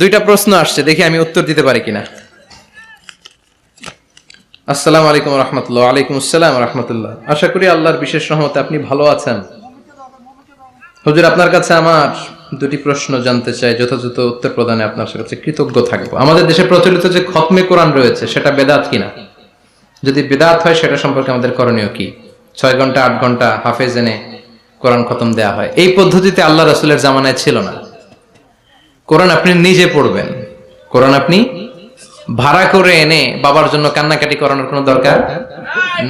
দুইটা প্রশ্ন আসছে, দেখি আমি উত্তর দিতে পারি কিনা। আসসালামু আলাইকুম রহমতুল্লাহ আলাইকুম আসসালাম রহমতুল্লাহ। আশা করি আল্লাহর বিশেষ রহমতে আপনি ভালো আছেন। হুজুর, আপনার কাছে আমার দুটি প্রশ্ন জানতে চাই, যথাযথ উত্তর প্রদানে আপনার কাছে কৃতজ্ঞ থাকব। আমাদের দেশে প্রচলিত যে খতমে কোরআন রয়েছে, সেটা বেদাত কিনা? যদি বেদাত হয়, সেটা সম্পর্কে আমাদের করণীয় কি? ছয় ঘণ্টা, আট ঘণ্টা হাফেজ এনে কোরআন খতম দেয়া হয়। এই পদ্ধতিতে আল্লাহ রসুলের জামানায় ছিল না। কোরআন আপনি নিজে পড়বেন। কোরআন আপনি ভাড়া করে এনে বাবার জন্য কান্নাকাটি করানোর কোনো দরকার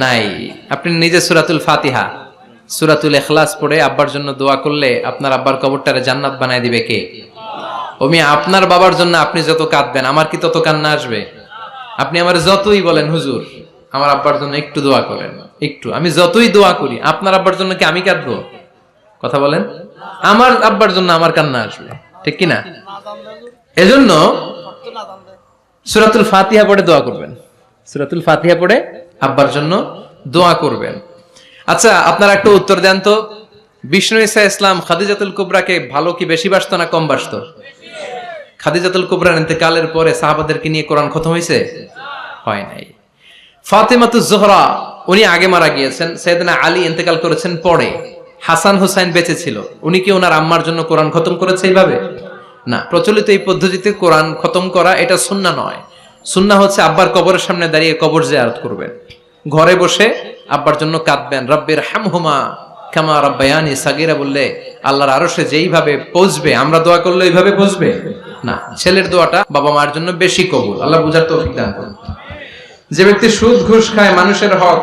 নাই। আপনি নিজে সুরাতুল ফাতিহা, সুরাতুল এখলাস পড়ে আব্বার জন্য দোয়া করলে আপনার আব্বার কবরটারে জান্নাত বানায় দিবে কে? ওমি আপনার বাবার জন্য আপনি যত কাঁদবেন, আমার কি তত কান্না আসবে? আপনি আমার যতই বলেন, হুজুর, আমার আব্বার জন্য একটু দোয়া করেন, একটু। আমি যতই দোয়া করি, আপনার আব্বার জন্য কি আমি কাঁদবো? কথা বলেন। আমার আব্বার জন্য আমার কান্না আসবে। ঠিক কি না এজন্য সুরাতুল ফাতিহা পড়ে দোয়া করবেন। সুরাতুল ফাতিহা পড়ে আব্বার জন্য দোয়া করবেন। আচ্ছা আপনারা একটু উত্তর দেন তো। বিষ্ণু ইসা ইসলাম খাদিজাতুল কুবরাকে ভালো কি বেশি বাসতো না কম বাসতো? খাদিজাতুল কুবরার ইন্তেকালের পরে সাহাবাদেরকে নিয়ে কোরআন খতম হয়েছে? হয় নাই। ফাতেমাতুজ জোহরা উনি আগে মারা গিয়েছেন। সৈয়দনা আলী ইন্তেকাল করেছেন পরে। হাসান হুসাইন বেঁচে ছিল। উনি কি ওনার আম্মার জন্য কোরআন খতম করেছে এইভাবে? না, প্রচলিত এই পদ্ধতিতে কোরআন খতম করা এটা সুন্না নয়। সুন্না হচ্ছে আব্বার কবরের সামনে দাঁড়িয়ে কবর যে জিয়ারত করবেন। ঘরে বসে আব্বার জন্য কাঁদবেন রব্বের হামহুমা কামা রব্বায়ানি সাগিরা বললে, আল্লাহর আরশে যেইভাবে পৌঁছবে, আমরা দোয়া করলে এইভাবে পৌঁছবে? না, ছেলের দোয়াটা বাবা মার জন্য বেশি কবুল। আল্লাহ বুঝার তো দান যে ব্যক্তি সুদ ঘুষ খায় মানুষের হক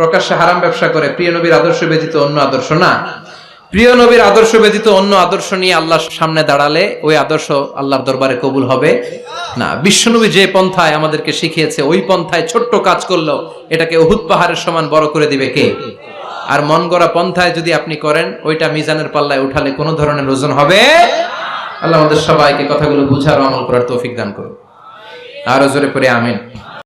প্রকাশ্যে হারাম ব্যবসা করে। প্রিয় নবীর আদর্শ ব্যতীত অন্য আদর্শ না। প্রিয় নবীর আদর্শ ব্যতীত অন্য আদর্শ নিয়ে আল্লাহর সামনে দাঁড়ালে ওই আদর্শ আল্লাহর দরবারে কবুল হবে না। বিশ্বনবী যে পন্থায় আমাদেরকে শিখিয়েছে, ওই পন্থায় ছোট্ট কাজ করল এটাকে উহুদ পাহাড়ের সমান বড় করে দিবে কে? আর মন গড়া পন্থায় যদি আপনি করেন, ওইটা মিজানের পাল্লায় উঠালে কোনো ধরনের ওজন হবে? আল্লাহ আমাদের সবাইকে কথাগুলো বুঝার আমল করার তৌফিক দান করুন। আরও জোরে পরে আমিন।